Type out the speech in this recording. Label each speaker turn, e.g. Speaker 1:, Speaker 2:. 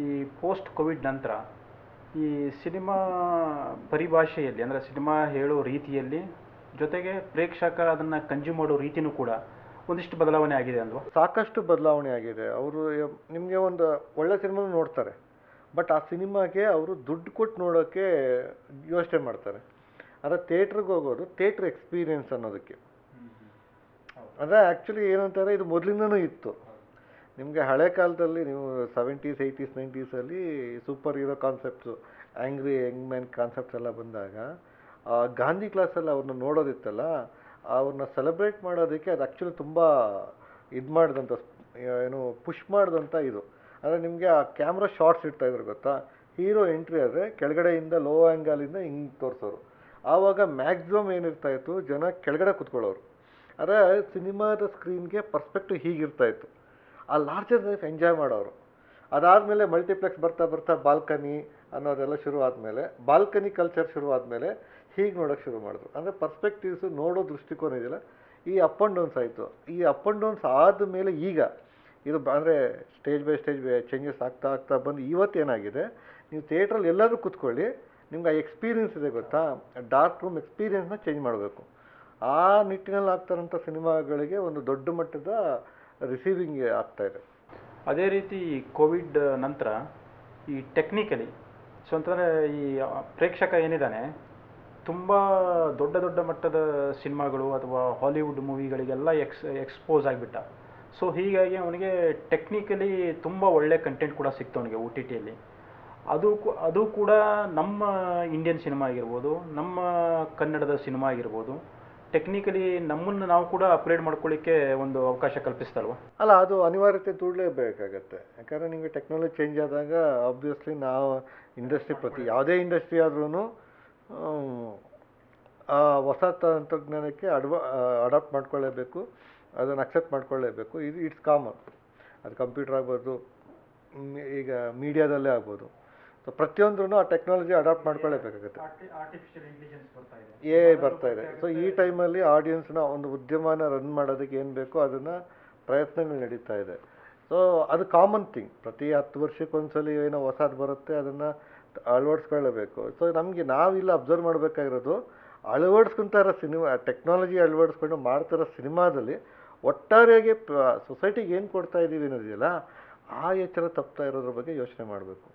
Speaker 1: ಈ post Covid ನಂತರ ಈ ಸಿನಿಮಾ ಪರಿಭಾಷೆಯಲ್ಲಿ ಅಂದರೆ ಸಿನಿಮಾ ಹೇಳೋ ರೀತಿಯಲ್ಲಿ ಜೊತೆಗೆ ಪ್ರೇಕ್ಷಕ ಅದನ್ನು ಕಂಜ್ಯೂಮ್ ಮಾಡೋ ರೀತಿನೂ ಕೂಡ ಒಂದಿಷ್ಟು ಬದಲಾವಣೆ ಆಗಿದೆ ಅಲ್ವಾ?
Speaker 2: ಸಾಕಷ್ಟು ಬದಲಾವಣೆ ಆಗಿದೆ. ಅವರು ನಿಮಗೆ ಒಂದು ಒಳ್ಳೆ ಸಿನಿಮಾ ನೋಡ್ತಾರೆ ಬಟ್ ಆ ಸಿನಿಮಾಗೆ ಅವರು ದುಡ್ಡು ಕೊಟ್ಟು ನೋಡೋಕ್ಕೆ ಯೋಚನೆ ಮಾಡ್ತಾರೆ. ಆದರೆ ಥಿಯೇಟ್ರಿಗೆ ಹೋಗೋದು ಥಿಯೇಟ್ರ್ ಎಕ್ಸ್ಪೀರಿಯನ್ಸ್ ಅನ್ನೋದಕ್ಕೆ. ಅಂದರೆ ಆ್ಯಕ್ಚುಲಿ ಏನಂತಾರೆ ಇದು ಮೊದಲಿಂದನೂ ಇತ್ತು. ನಿಮಗೆ ಹಳೆ ಕಾಲದಲ್ಲಿ ನೀವು seventies eighties ನೈಂಟೀಸಲ್ಲಿ super hero concepts angry young man concepts ಎಲ್ಲ ಬಂದಾಗ ಗಾಂಧಿ ಕ್ಲಾಸಲ್ಲಿ ಅವ್ರನ್ನ ನೋಡೋದಿತ್ತಲ್ಲ, ಅವ್ರನ್ನ ಸೆಲೆಬ್ರೇಟ್ ಮಾಡೋದಕ್ಕೆ ಅದು ಆ್ಯಕ್ಚುಲಿ ತುಂಬ ಇದು ಮಾಡಿದಂಥ ಏನು ಪುಷ್ ಮಾಡಿದಂಥ ಇದು. ಅಂದರೆ ನಿಮಗೆ ಆ ಕ್ಯಾಮ್ರಾ ಶಾರ್ಟ್ಸ್ ಇಡ್ತಾಯಿದ್ರು ಗೊತ್ತಾ? ಹೀರೋ ಎಂಟ್ರಿ ಆದರೆ ಕೆಳಗಡೆಯಿಂದ ಲೋ ಆ್ಯಂಗಲಿಂದ ಹಿಂಗೆ ತೋರಿಸೋರು. ಆವಾಗ ಮ್ಯಾಕ್ಸಿಮಮ್ ಏನಿರ್ತಾಯಿತ್ತು ಜನ ಕೆಳಗಡೆ ಕೂತ್ಕೊಳ್ಳೋರು. ಆದರೆ ಸಿನಿಮಾದ ಸ್ಕ್ರೀನ್ಗೆ ಪರ್ಸ್ಪೆಕ್ಟಿವ್ ಹೀಗಿರ್ತಾ ಇತ್ತು. ಆ ಲಾರ್ಜರ್ ಲೈಫ್ ಎಂಜಾಯ್ ಮಾಡೋರು. ಅದಾದಮೇಲೆ ಮಲ್ಟಿಪ್ಲೆಕ್ಸ್ ಬರ್ತಾ ಬರ್ತಾ ಬಾಲ್ಕನಿ ಅನ್ನೋದೆಲ್ಲ ಶುರು ಆದಮೇಲೆ ಬಾಲ್ಕನಿ ಕಲ್ಚರ್ ಶುರು ಆದಮೇಲೆ ಹೀಗೆ ನೋಡೋಕ್ಕೆ ಶುರು ಮಾಡಿದ್ರು. ಅಂದರೆ ಪರ್ಸ್ಪೆಕ್ಟಿವ್ಸು ನೋಡೋ ದೃಷ್ಟಿಕೋನ ಇದೆಯಲ್ಲ ಈ ಅಪ್ ಆ್ಯಂಡ್ ಡೌನ್ಸ್ ಆಯಿತು. ಈ ಅಪ್ ಆ್ಯಂಡ್ ಡೌನ್ಸ್ ಆದಮೇಲೆ ಈಗ ಇದು ಅಂದರೆ ಸ್ಟೇಜ್ ಬೈ ಸ್ಟೇಜ್ ಚೇಂಜಸ್ ಆಗ್ತಾ ಆಗ್ತಾ ಬಂದು ಇವತ್ತೇನಾಗಿದೆ ನೀವು ಥಿಯೇಟ್ರಲ್ಲಿ ಎಲ್ಲರೂ ಕೂತ್ಕೊಳ್ಳಿ, ನಿಮ್ಗೆ ಆ ಎಕ್ಸ್ಪೀರಿಯನ್ಸ್ ಇದೆ ಗೊತ್ತಾ? ಡಾರ್ಕ್ ರೂಮ್ ಎಕ್ಸ್ಪೀರಿಯನ್ಸ್ನ ಚೇಂಜ್ ಮಾಡಬೇಕು. ಆ ನಿಟ್ಟಿನಲ್ಲಿ ಆಗ್ತಾರಂಥ ಸಿನಿಮಾಗಳಿಗೆ ಒಂದು ದೊಡ್ಡ ಮಟ್ಟದ ರಿಸೀವಿಂಗ್ ಆಗ್ತಾ ಇದೆ.
Speaker 1: ಅದೇ ರೀತಿ ಕೋವಿಡ್ ನಂತರ ಈ ಟೆಕ್ನಿಕಲಿ ಸೊ ಅಂತಂದರೆ ಈ ಪ್ರೇಕ್ಷಕ ಏನಿದ್ದಾನೆ, ತುಂಬ ದೊಡ್ಡ ದೊಡ್ಡ ಮಟ್ಟದ ಸಿನಿಮಾಗಳು ಅಥವಾ ಹಾಲಿವುಡ್ ಮೂವಿಗಳಿಗೆಲ್ಲ ಎಕ್ಸ್ ಎಕ್ಸ್ಪೋಸ್ ಆಗಿಬಿಟ್ಟ. ಸೊ ಹೀಗಾಗಿ ಅವನಿಗೆ ಟೆಕ್ನಿಕಲಿ ತುಂಬ ಒಳ್ಳೆ ಕಂಟೆಂಟ್ ಕೂಡ ಸಿಕ್ತು ಅವನಿಗೆ ಒ ಟಿ ಟಿಯಲ್ಲಿ ಅದು ಅದು ಕೂಡ ನಮ್ಮ ಇಂಡಿಯನ್ ಸಿನಿಮಾ ಆಗಿರ್ಬೋದು, ನಮ್ಮ ಕನ್ನಡದ ಸಿನಿಮಾ ಆಗಿರ್ಬೋದು. ಟೆಕ್ನಿಕಲಿ ನಮ್ಮನ್ನು ನಾವು ಕೂಡ ಅಪ್ಗ್ರೇಡ್ ಮಾಡ್ಕೊಳ್ಳಿಕ್ಕೆ ಒಂದು ಅವಕಾಶ ಕಲ್ಪಿಸ್ತಲ್ವ?
Speaker 2: ಅಲ್ಲ, ಅದು ಅನಿವಾರ್ಯತೆ ತೂಡಲೇಬೇಕಾಗತ್ತೆ ಯಾಕಂದರೆ ನಿಮಗೆ ಟೆಕ್ನಾಲಜಿ ಚೇಂಜ್ ಆದಾಗ ಆಬ್ವಿಯಸ್ಲಿ ನಾವು ಇಂಡಸ್ಟ್ರಿ ಪ್ರತಿ, ಯಾವುದೇ ಇಂಡಸ್ಟ್ರಿ ಆದ್ರೂ ಆ ಹೊಸ ತಂತ್ರಜ್ಞಾನಕ್ಕೆ ಅಡ್ವ ಅಡಾಪ್ಟ್ ಮಾಡ್ಕೊಳ್ಳೇಬೇಕು, ಅದನ್ನು ಅಕ್ಸೆಪ್ಟ್ ಮಾಡ್ಕೊಳ್ಳೇಬೇಕು. ಇದು ಇಟ್ಸ್ ಕಾಮನ್ ಅದು ಕಂಪ್ಯೂಟರ್ ಆಗ್ಬೋದು ಈಗ ಮೀಡಿಯಾದಲ್ಲೇ ಆಗ್ಬೋದು. ಸೊ ಪ್ರತಿಯೊಂದ್ರೂ ಆ ಟೆಕ್ನಾಲಜಿ ಅಡಾಪ್ಟ್ ಮಾಡ್ಕೊಳ್ಳೇಬೇಕಾಗುತ್ತೆ. ಎ ಬರ್ತಾ ಇದೆ. ಸೊ ಈ ಟೈಮಲ್ಲಿ ಆಡಿಯನ್ಸ್ನ ಒಂದು ಉದ್ಯಮನ ರನ್ ಮಾಡೋದಕ್ಕೆ ಏನು ಬೇಕೋ ಅದನ್ನು ಪ್ರಯತ್ನಗಳು ನಡೀತಾ ಇದೆ. ಸೊ ಅದು ಕಾಮನ್ ಥಿಂಗ್ ಪ್ರತಿ ಹತ್ತು ವರ್ಷಕ್ಕೊಂದ್ಸಲ ಏನೋ ಹೊಸದು ಬರುತ್ತೆ ಅದನ್ನು ಅಳವಡಿಸ್ಕೊಳ್ಳಬೇಕು. ಸೊ ನಮಗೆ ನಾವಿಲ್ಲ ಅಬ್ಸರ್ವ್ ಮಾಡಬೇಕಾಗಿರೋದು ಅಳವಡಿಸ್ಕೊಂತ ಇರೋ ಸಿನಿಮಾ ಟೆಕ್ನಾಲಜಿ ಅಳವಡಿಸ್ಕೊಂಡು ಮಾಡ್ತಿರೋ ಸಿನಿಮಾದಲ್ಲಿ ಒಟ್ಟಾರೆಯಾಗಿ ಸೊಸೈಟಿಗೆ ಏನು ಕೊಡ್ತಾ ಇದ್ದೀವಿ ಅನ್ನೋದಿದೆಯಲ್ಲ ಆ ಎಚ್ಚರ ತಪ್ತಾ ಇರೋದ್ರ ಬಗ್ಗೆ ಯೋಚನೆ ಮಾಡಬೇಕು.